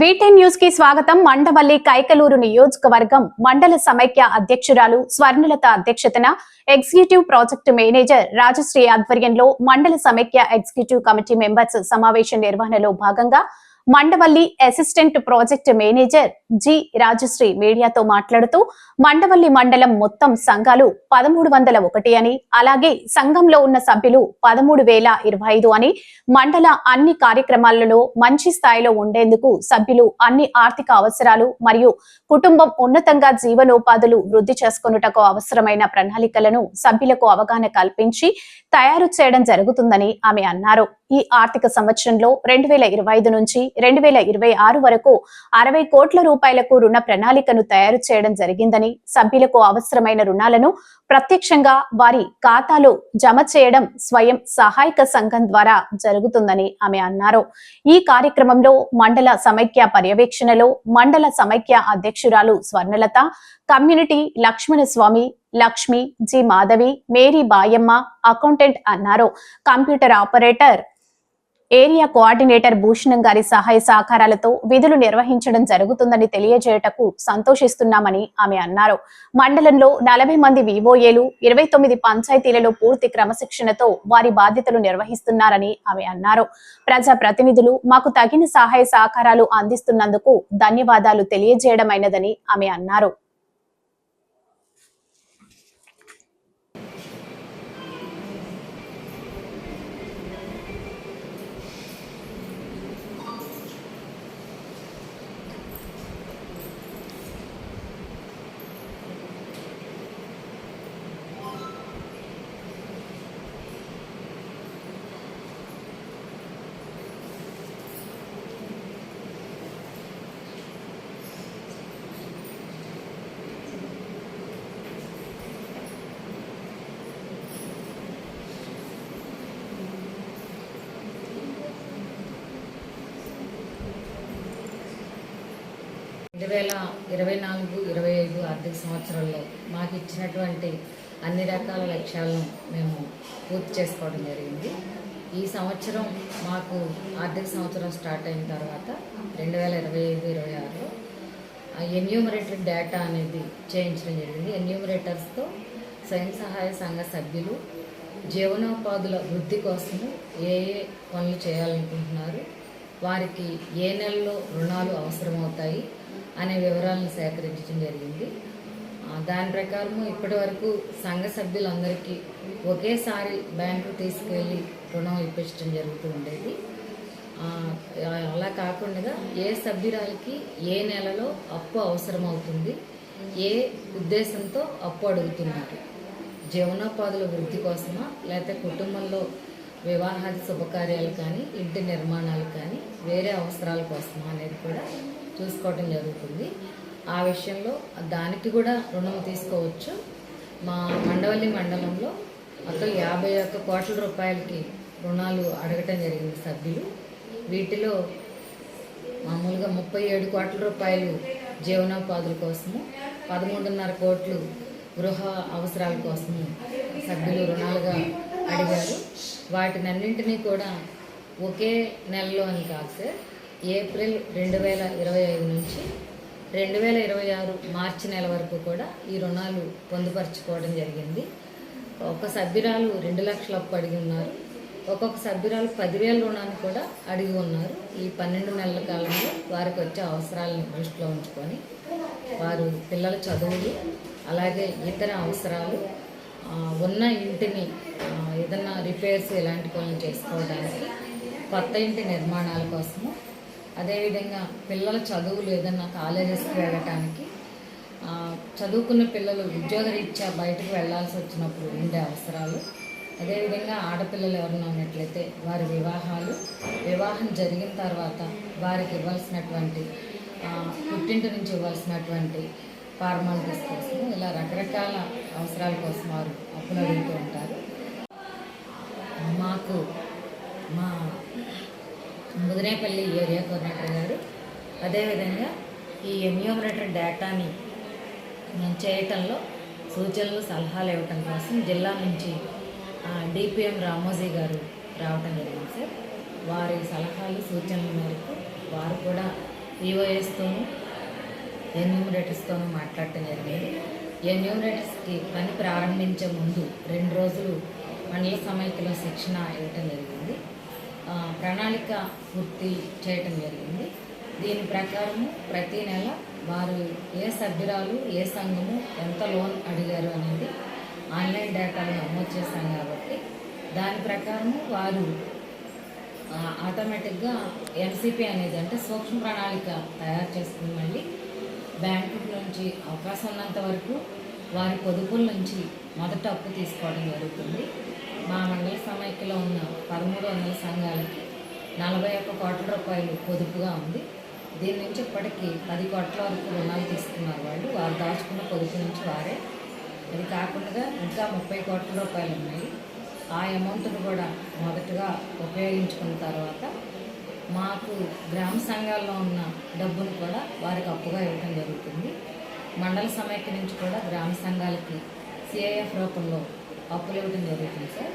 Beaten న్యూస్కి స్వాగతం. మండవల్లి కైకలూరు నియోజకవర్గం మండల సమైక్య అధ్యక్షురాలు స్వర్ణలత అధ్యక్షతన ఎగ్జిక్యూటివ్ ప్రాజెక్టు మేనేజర్ రాజశ్రీ ఆధ్వర్యంలో మండల సమైక్య ఎగ్జిక్యూటివ్ కమిటీ మెంబర్స్ సమావేశం నిర్వహణలో భాగంగా Mandavalli assistant project manager G Rajashri మీడియాతో మాట్లాడుతూ మండవల్లి మండలం మొత్తం సంఘాలు పదమూడు వందల ఒకటి అని అలాగే సంఘంలో ఉన్న సభ్యులు పదమూడు వేల ఇరవై ఐదు అని మండల అన్ని కార్యక్రమాలలో మంచి స్థాయిలో ఉండేందుకు సభ్యులు అన్ని ఆర్థిక అవసరాలు మరియు కుటుంబం ఉన్నతంగా జీవనోపాధులు వృద్ధి చేసుకొనుటకు అవసరమైన ప్రణాళికలను సభ్యులకు అవగాహన కల్పించి తయారు చేయడం జరుగుతుందని ఆమె అన్నారు. ఈ ఆర్థిక సంవత్సరంలో రెండు వేల ఇరవై ఐదు నుంచి రెండు వేల ఇరవై ఆరు వరకు అరవై కోట్ల రూపాయలకు రుణ ప్రణాళికను తయారు చేయడం జరిగిందని సభ్యులకు అవసరమైన రుణాలను ప్రత్యక్షంగా వారి ఖాతాలో జమ చేయడం స్వయం సహాయక సంఘం ద్వారా జరుగుతుందని ఆమె అన్నారు. ఈ కార్యక్రమంలో మండల సమైక్య పర్యవేక్షణలో మండల సమైక్య అధ్యక్షురాలు Swarnalatha community Lakshmana Swamy Lakshmi G Madhavi Mary Bayamma accountant అన్నారు computer operator area coordinator Bhushanam గారి సహాయ సహకారాలతో విధులు నిర్వహించడం జరుగుతుందని తెలియజేయటకు సంతోషిస్తున్నామని ఆమె అన్నారు. మండలంలో నలభై మంది వివోఏలు ఇరవై తొమ్మిది పంచాయతీలలో పూర్తి క్రమశిక్షణతో వారి బాధ్యతలు నిర్వహిస్తున్నారని ఆమె అన్నారు. ప్రజా ప్రతినిధులు మాకు తగిన సహాయ సహకారాలు అందిస్తున్నందుకు ధన్యవాదాలు తెలియజేయడమైనదని ఆమె అన్నారు. రెండు వేల ఇరవై నాలుగు ఇరవై ఐదు ఆర్థిక సంవత్సరంలో మాకు ఇచ్చినటువంటి అన్ని రకాల లక్ష్యాలను మేము పూర్తి చేసుకోవడం జరిగింది. ఈ సంవత్సరం మాకు ఆర్థిక సంవత్సరం స్టార్ట్ అయిన తర్వాత రెండు వేల ఇరవై ఐదు ఇరవై ఆరులో ఎన్యూమరేటర్ డేటా అనేది చేయించడం జరిగింది. ఎన్యూమరేటర్స్తో స్వయం సహాయ సంఘ సభ్యులు జీవనోపాధుల వృద్ధి కోసము ఏ ఏ పనులు చేయాలనుకుంటున్నారు వారికి ఏ నెలలో రుణాలు అవసరమవుతాయి అనే వివరాలను సేకరించడం జరిగింది. దాని ప్రకారము ఇప్పటి వరకు సంఘ సభ్యులందరికీ ఒకేసారి బ్యాంకు తీసుకెళ్ళి రుణం ఇప్పించడం జరుగుతూ ఉండేది. అలా కాకుండా ఏ సభ్యురాలకి ఏ నెలలో అప్పు అవసరమవుతుంది ఏ ఉద్దేశంతో అప్పు అడుగుతున్నారు జీవనోపాధుల వృద్ధి కోసమా లేకపోతే కుటుంబంలో వివాహాది శుభకార్యాలు కానీ ఇంటి నిర్మాణాలు కానీ వేరే అవసరాల కోసమా అనేది కూడా చూసుకోవటం జరుగుతుంది. ఆ విషయంలో దానికి కూడా రుణం తీసుకోవచ్చు. మా మండవల్లి మండలంలో మొత్తం యాభై ఒక్క కోట్ల రూపాయలకి రుణాలు అడగటం జరిగింది సభ్యులు. వీటిలో మామూలుగా ముప్పై ఏడు కోట్ల రూపాయలు జీవనోపాధుల కోసము పదమూడున్నర కోట్లు గృహ అవసరాల కోసము సభ్యులు రుణాలుగా అడిగారు. వాటినన్నింటినీ కూడా ఒకే నెలలో అని కాదు సార్ ఏప్రిల్ రెండు వేల ఇరవై ఐదు నుంచి రెండు వేల ఇరవై ఆరు మార్చి నెల వరకు కూడా ఈ రుణాలు పొందుపరచుకోవడం జరిగింది. ఒక సభ్యురాలు రెండు లక్షల అప్పు అడిగి ఉన్నారు. ఒక్కొక్క సభ్యురాలు పదివేల రుణాన్ని కూడా అడిగి ఉన్నారు. ఈ పన్నెండు నెలల కాలంలో వారికి వచ్చే అవసరాలను దృష్టిలో ఉంచుకొని వారు పిల్లల చదువులు అలాగే ఇతర అవసరాలు ఉన్న ఇంటిని ఆ, ఏదన్నా రిపేర్స్ ఇలాంటి పనులు చేసుకోవడానికి కొత్త ఇంటి నిర్మాణాల కోసము అదేవిధంగా పిల్లల చదువులు ఏదన్నా కాలేజెస్కి వెళ్ళటానికి చదువుకున్న పిల్లలు ఉద్యోగరీత్యా బయటకు వెళ్ళాల్సి వచ్చినప్పుడు ఉండే అవసరాలు. అదేవిధంగా ఆడపిల్లలు ఎవరైనా ఉన్నట్లయితే వారి వివాహాలు వివాహం జరిగిన తర్వాత వారికి ఇవ్వాల్సినటువంటి పుట్టింటి నుంచి ఇవ్వాల్సినటువంటి ఫార్మాలిటీస్ కోసం ఇలా రకరకాల అవసరాల కోసం వారు అప్పులు అడుగుతూ ఉంటారు. మాకు మా ముదినేపల్లి ఏరియా కోఆర్డినేటర్ గారు. అదేవిధంగా ఈ ఎన్యూమరేటర్ డేటాని మేము చేయటంలో సూచనలు సలహాలు ఇవ్వటం కోసం జిల్లా నుంచి డిపిఎం రామోజీ గారు రావటం జరిగింది సార్. వారి సలహాలు సూచనల మేరకు వారు కూడా ఈఓఎస్తోనూ ఎన్యూమరేటర్స్తోనూ మాట్లాడటం జరిగింది. ఎన్యూమరేటర్స్కి పని ప్రారంభించే ముందు రెండు రోజులు మండల సమైక్యలో శిక్షణ ఇవ్వటం జరిగింది. ప్రణాళిక పూర్తి చేయటం జరిగింది. దీని ప్రకారము ప్రతి నెల వారు ఏ సభ్యురాలు ఏ సంఘము ఎంత లోన్ అడిగారు అనేది ఆన్లైన్ డేటాను నమోదు చేశాం కాబట్టి దాని ప్రకారము వారు ఆటోమేటిక్గా ఎన్సిపి అనేది అంటే సూక్ష్మ ప్రణాళిక తయారు చేసుకుని మళ్ళీ బ్యాంకు నుంచి అవకాశం ఉన్నంత వరకు వారి పొదుపుల నుంచి మొదట అప్పు తీసుకోవడం జరుగుతుంది. సమైక్యలో ఉన్న పదమూడు వందల సంఘాలకి నలభై ఒక్క కోట్ల రూపాయలు పొదుపుగా ఉంది. దీని నుంచి ఇప్పటికీ పది కోట్ల వరకు రుణాలు తీసుకున్నారు వాళ్ళు. వారు దాచుకున్న పొదుపు నుంచి వారే. అది కాకుండా ఇంకా ముప్పై కోట్ల రూపాయలు ఉన్నాయి. ఆ అమౌంట్ను కూడా మొదటగా ఉపయోగించుకున్న తర్వాత మాకు గ్రామ సంఘాల్లో ఉన్న డబ్బును కూడా వారికి అప్పుగా ఇవ్వడం జరుగుతుంది. మండల సమైక్య నుంచి కూడా గ్రామ సంఘాలకి సిఐఎఫ్ రూపంలో అప్పులు ఇవ్వడం జరుగుతుంది సార్.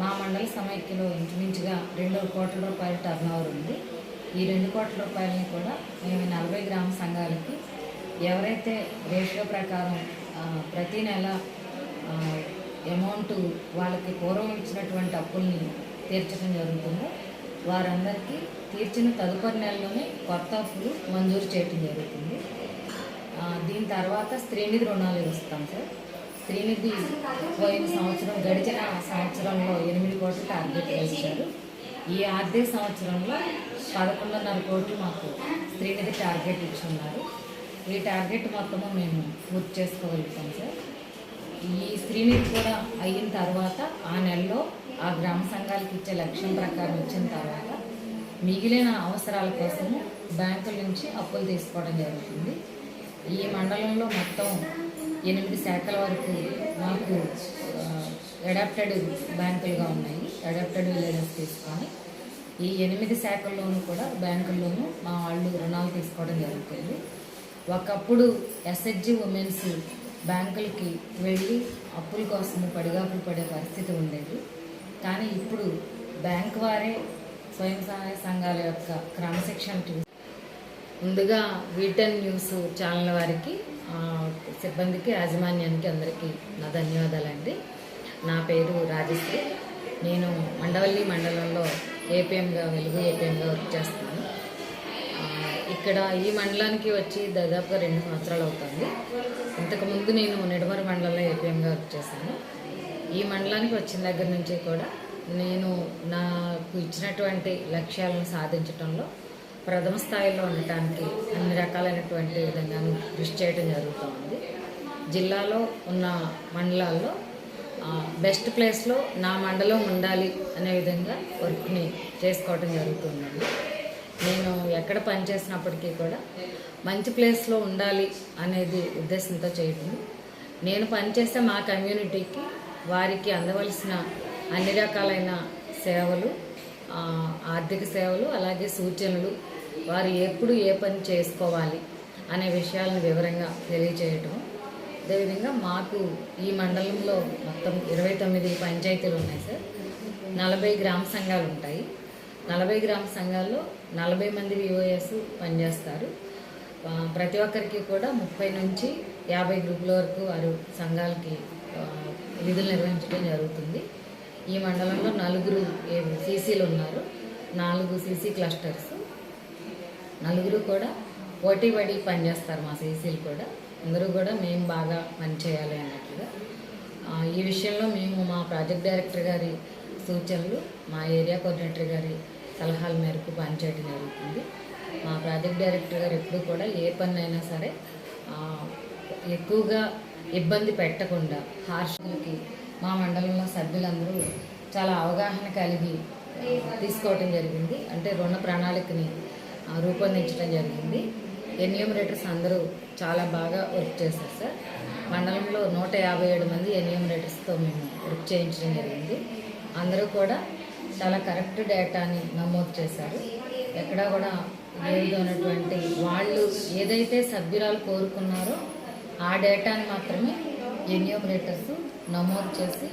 మా మండల సమైక్యలో ఇంచుమించుగా రెండు కోట్ల రూపాయల టర్న్ ఉంది. ఈ రెండు కోట్ల రూపాయలని కూడా మేము నలభై గ్రామ సంఘాలకి ఎవరైతే రేషియో ప్రకారం ప్రతీ ప్రతి నెల అమౌంట్ వాళ్ళకి పూర్వం ఇచ్చినటువంటి అప్పుల్ని తీర్చడం జరుగుతుందో. వారందరికీ తీర్చిన తదుపరి నెలలోనే కొత్త అప్పులు మంజూరు చేయటం జరుగుతుంది. దీని తర్వాత స్త్రీనిధి రుణాలు ఇస్తాం సార్. స్త్రీనిధి పోయిన సంవత్సరం గడిచిన సంవత్సరంలో ఎనిమిది కోట్లు టార్గెట్ ఇచ్చారు ఈ ఆర్థిక సంవత్సరంలో పదకొండున్నర కోట్లు మాకు స్త్రీనిధి టార్గెట్ ఇచ్చి ఉన్నారు ఈ టార్గెట్ మొత్తము మేము పూర్తి చేసుకోగలుగుతాం సార్. ఈ స్త్రీనిధి కూడా అయిన తర్వాత ఆ నెలలో ఆ గ్రామ సంఘాలకు ఇచ్చే లక్ష్యం ప్రకారం ఇచ్చిన తర్వాత మిగిలిన అవసరాల కోసము బ్యాంకుల నుంచి అప్పులు తీసుకోవడం జరుగుతుంది. ఈ మండలంలో మొత్తం ఎనిమిది శాఖల వరకు మాకు అడాప్టెడ్ బ్యాంకులుగా ఉన్నాయి. అడాప్టెడ్ విలేజెస్ తీసుకొని ఈ ఎనిమిది శాఖల్లోనూ కూడా బ్యాంకుల్లోనూ మా వాళ్ళు రుణాలు తీసుకోవడం జరుగుతుంది. ఒకప్పుడు ఎస్హెచ్జి ఉమెన్స్ బ్యాంకులకి వెళ్ళి అప్పుల కోసం పడిగాపులు పడే పరిస్థితి ఉండేది. కానీ ఇప్పుడు బ్యాంక్ వారే స్వయం సహాయ సంఘాల యొక్క క్రమశిక్షణ ముందుగా వీటెన్ న్యూస్ ఛానల్ వారికి సిబ్బందికి యాజమాన్యానికి అందరికీ నా ధన్యవాదాలండి. నా పేరు రాజశ్రీ. నేను మండవల్లి మండలంలో ఏపీఎంగా వెలుగు ఏపీఎంగా వర్క్ చేస్తాను ఇక్కడ ఈ మండలానికి వచ్చి దాదాపుగా రెండు సంవత్సరాలు అవుతుంది. ఇంతకుముందు నేను నిడమర మండలంలో ఏపీఎంగా వర్క్ చేశాను. ఈ మండలానికి వచ్చిన దగ్గర నుంచి కూడా నేను నాకు ఇచ్చినటువంటి లక్ష్యాలను సాధించడంలో ప్రథమ స్థాయిలో ఉండటానికి అన్ని రకాలైనటువంటి విధంగా కృషి చేయడం జరుగుతూ ఉంది. జిల్లాలో ఉన్న మండలాల్లో బెస్ట్ ప్లేస్లో నా మండలం ఉండాలి అనే విధంగా వర్క్ని చేసుకోవడం జరుగుతుందండి. నేను ఎక్కడ పనిచేసినప్పటికీ కూడా మంచి ప్లేస్లో ఉండాలి అనేది ఉద్దేశంతో చేయటం నేను పనిచేసే మా కమ్యూనిటీకి వారికి అందవలసిన అన్ని రకాలైన సేవలు ఆర్థిక సేవలు అలాగే సూచనలు వారు ఎప్పుడు ఏ పని చేసుకోవాలి అనే విషయాలను వివరంగా తెలియచేయటం. అదేవిధంగా మాకు ఈ మండలంలో మొత్తం ఇరవై తొమ్మిది పంచాయతీలు ఉన్నాయి సార్. నలభై గ్రామ సంఘాలు ఉంటాయి. నలభై గ్రామ సంఘాల్లో నలభై మంది విఓఎస్ పనిచేస్తారు. ప్రతి ఒక్కరికి కూడా ముప్పై నుంచి యాభై గ్రూపుల వరకు వారు సంఘాలకి విధులు నిర్వహించడం జరుగుతుంది. ఈ మండలంలో నలుగురు సీసీలు ఉన్నారు. నాలుగు సీసీ క్లస్టర్స్ నలుగురు కూడా పోటీ పడి పనిచేస్తారు మా సీసీలు కూడా. అందరూ కూడా మేము బాగా పనిచేయాలి అన్నట్లుగా. ఈ విషయంలో మేము మా ప్రాజెక్ట్ డైరెక్టర్ గారి సూచనలు మా ఏరియా కోఆర్డినేటర్ గారి సలహాల మేరకు పనిచేయడం జరుగుతుంది. మా ప్రాజెక్ట్ డైరెక్టర్ గారు ఎప్పుడు కూడా ఏ పని అయినా సరే ఎక్కువగా ఇబ్బంది పెట్టకుండా హార్షులకి మా మండలంలో సభ్యులందరూ చాలా అవగాహన కలిగి తీసుకోవటం జరిగింది. అంటే రుణ ప్రణాళికని రూపొందించడం జరిగింది. ఎన్యూమరేటర్స్ అందరూ చాలా బాగా వర్క్ చేశారు సార్. మండలంలో నూట యాభై ఏడు మంది ఎన్యూమరేటర్స్తో మేము వర్క్ చేయించడం జరిగింది. అందరూ కూడా చాలా కరెక్ట్ డేటాని నమోదు చేశారు. ఎక్కడా కూడా ఏ ఉన్నటువంటి వాళ్ళు ఏదైతే సభ్యురాలు కోరుకున్నారో ఆ డేటాని మాత్రమే ఎన్యూమరేటర్స్ నమోదు చేసి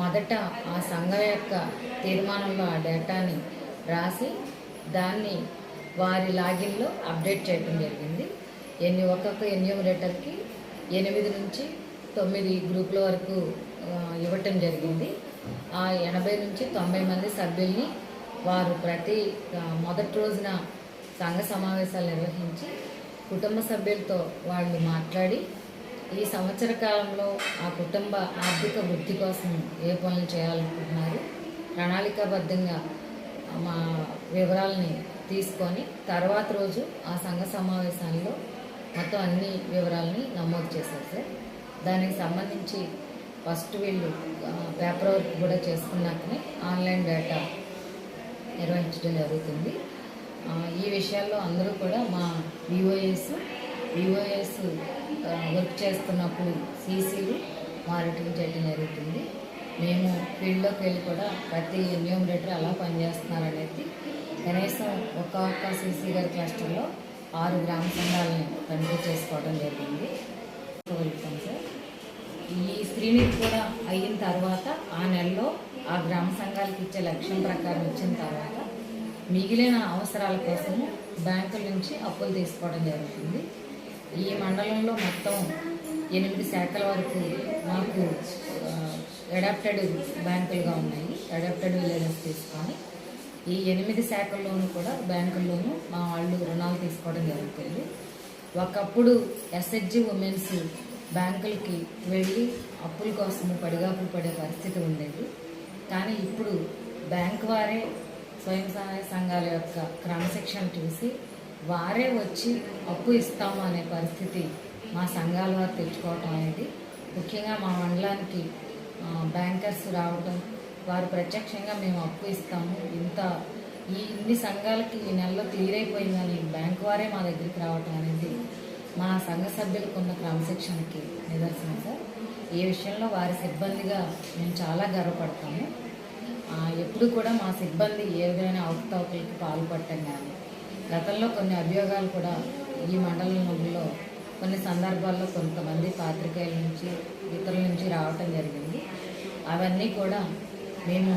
మొదట ఆ సంఘం యొక్క తీర్మానంలో ఆ డేటాని రాసి దాన్ని వారి లాగిన్లో అప్డేట్ చేయడం జరిగింది. ఎన్ని ఒక్కొక్క ఎన్యూమరేటర్కి ఎనిమిది నుంచి తొమ్మిది గ్రూపుల వరకు ఇవ్వటం జరిగింది. ఆ ఎనభై నుంచి తొంభై మంది సభ్యుల్ని వారు ప్రతి మొదటి రోజున సంఘ సమావేశాలు నిర్వహించి కుటుంబ సభ్యులతో వాళ్ళు మాట్లాడి ఈ సంవత్సర కాలంలో ఆ కుటుంబ ఆర్థిక వృద్ధి కోసం ఏ పనులు చేయాలనుకుంటున్నారు ప్రణాళికాబద్ధంగా మా వివరాలని తీసుకొని తర్వాత రోజు ఆ సంఘ సమావేశాల్లో మొత్తం అన్ని వివరాలని నమోదు చేశారు సార్. దానికి సంబంధించి ఫస్ట్ వీళ్ళు పేపర్ వర్క్ కూడా చేసుకున్నాకనే ఆన్లైన్ డేటా నిర్వహించడం జరుగుతుంది. ఈ విషయాల్లో అందరూ కూడా మా విఓఎస్ విఓఎస్ వర్క్ చేస్తున్నప్పుడు సీసీలు మానిటరింగ్ చేయడం జరుగుతుంది. మేము ఫీల్డ్లోకి వెళ్ళి కూడా ప్రతి ఎన్యూమరేటర్ అలా పనిచేస్తున్నారనేది కనీసం ఒక్క ఒక్క సీసీ గారి క్లస్టర్లో ఆరు గ్రామ సంఘాలని తనిఖీ చేసుకోవడం జరిగింది. వెళ్తాం సార్. ఈ స్క్రీనింగ్ కూడా అయిన తర్వాత ఆ నెలలో ఆ గ్రామ సంఘాలకు ఇచ్చే లక్ష్యం ప్రకారం ఇచ్చిన తర్వాత మిగిలిన అవసరాల కోసం బ్యాంకుల నుంచి అప్పులు తీసుకోవడం జరుగుతుంది. ఈ మండలంలో మొత్తం ఎనిమిది శాఖల వరకు మాకు అడాప్టెడ్ బ్యాంకులుగా ఉన్నాయి. అడాప్టెడ్ విలేజెస్ తీసుకొని ఈ ఎనిమిది శాఖల్లోనూ కూడా బ్యాంకుల్లోనూ మా వాళ్ళు రుణాలు తీసుకోవడం జరుగుతుంది. ఒకప్పుడు ఎస్హెచ్జి ఉమెన్స్ బ్యాంకులకి వెళ్ళి అప్పుల కోసం పడిగాపులు పడే పరిస్థితి ఉండేది. కానీ ఇప్పుడు బ్యాంక్ వారే స్వయం సహాయ సంఘాల యొక్క క్రమశిక్షణ చూసి వారే వచ్చి అప్పు ఇస్తాము అనే పరిస్థితి మా సంఘాల వారు తెచ్చుకోవటం అనేది ముఖ్యంగా మా మండలానికి బ్యాంకర్స్ రావటం వారు ప్రత్యక్షంగా మేము అప్పు ఇస్తాము. ఇంత ఈ ఇన్ని సంఘాలకి ఈ నెలలో క్లియర్ అయిపోయిందని బ్యాంక్ వారే మా దగ్గరికి రావటం అనేది మా సంఘ సభ్యులకు ఉన్న క్రమశిక్షణకి నిదర్శనం సార్ ఈ విషయంలో వారి సిబ్బందిగా మేము చాలా గర్వపడతాము. ఎప్పుడు కూడా మా సిబ్బంది ఏ విధమైన అవకతవకలకి పాల్పడటం కానీ గతంలో కొన్ని అభియోగాలు కూడా ఈ మండలంలో కొన్ని సందర్భాల్లో కొంతమంది పాత్రికేయుల నుంచి ఇతరుల నుంచి రావటం జరిగింది. అవన్నీ కూడా మేము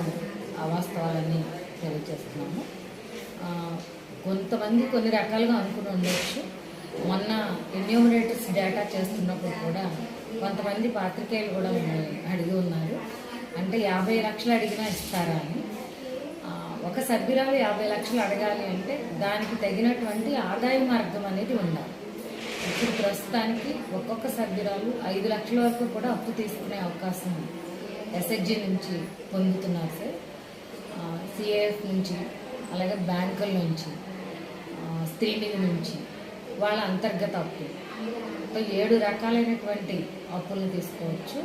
అవాస్తవాలని తెలియజేస్తున్నాము. కొంతమంది కొన్ని రకాలుగా అనుకుని ఉండొచ్చు. మొన్న ఎన్యూమరేటర్స్ డేటా చేస్తున్నప్పుడు కూడా కొంతమంది పాత్రికేయులు కూడా అడిగి ఉన్నారు. అంటే యాభై లక్షలు అడిగినా ఇస్తారా అని. ఒక సభ్యురాలు యాభై లక్షలు అడగాలి అంటే దానికి తగినటువంటి ఆదాయ మార్గం అనేది ఉండాలి. ఇప్పుడు ప్రస్తుతానికి ఒక్కొక్క సభ్యురాలు ఐదు లక్షల వరకు కూడా అప్పు తీసుకునే అవకాశం ఉంది. ఎస్హెచ్జి నుంచి పొందుతున్నారు సార్. సిఏఎఫ్ నుంచి అలాగే బ్యాంకుల నుంచి స్త్రీలింగ్ నుంచి వాళ్ళ అంతర్గత అప్పు ఏడు రకాలైనటువంటి అప్పులను తీసుకోవచ్చు.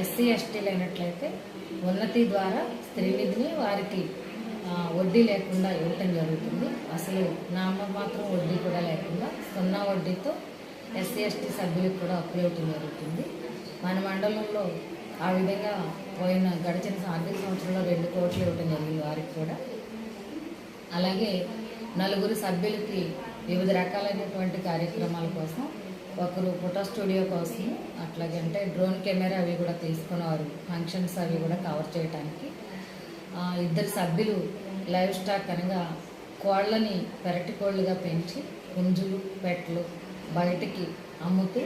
ఎస్సీ ఎస్టీలు అయినట్లయితే ఉన్నతి ద్వారా స్త్రీనిధిని వారికి వడ్డీ లేకుండా ఇవ్వటం జరుగుతుంది. అసలు నామమాత్రం వడ్డీ కూడా లేకుండా సున్నా వడ్డీతో ఎస్సీ ఎస్టీ సభ్యులకు కూడా అప్పులు ఇవ్వటం జరుగుతుంది. మన మండలంలో ఆ విధంగా పోయిన గడిచిన ఆర్థిక సంవత్సరంలో రెండు కోట్లు ఇవ్వటం జరిగింది వారికి కూడా. అలాగే నలుగురు సభ్యులకి వివిధ రకాలైనటువంటి కార్యక్రమాల కోసం ఒకరు ఫోటో స్టూడియో కోసం అట్లాగే అంటే డ్రోన్ కెమెరా అవి కూడా తీసుకునేవారు ఫంక్షన్స్ అవి కూడా కవర్ చేయడానికి ఇద్దరు సభ్యులు లైవ్ స్టాక్ అనగా కోళ్ళని పెరటి కోళ్ళుగా పెంచి పుంజులు పెట్టలు బయటికి అమ్ముతూ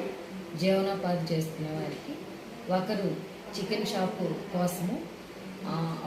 జీవనోపాధి చేసుకునేవారికి. ఒకరు చికెన్ షాపు కోసము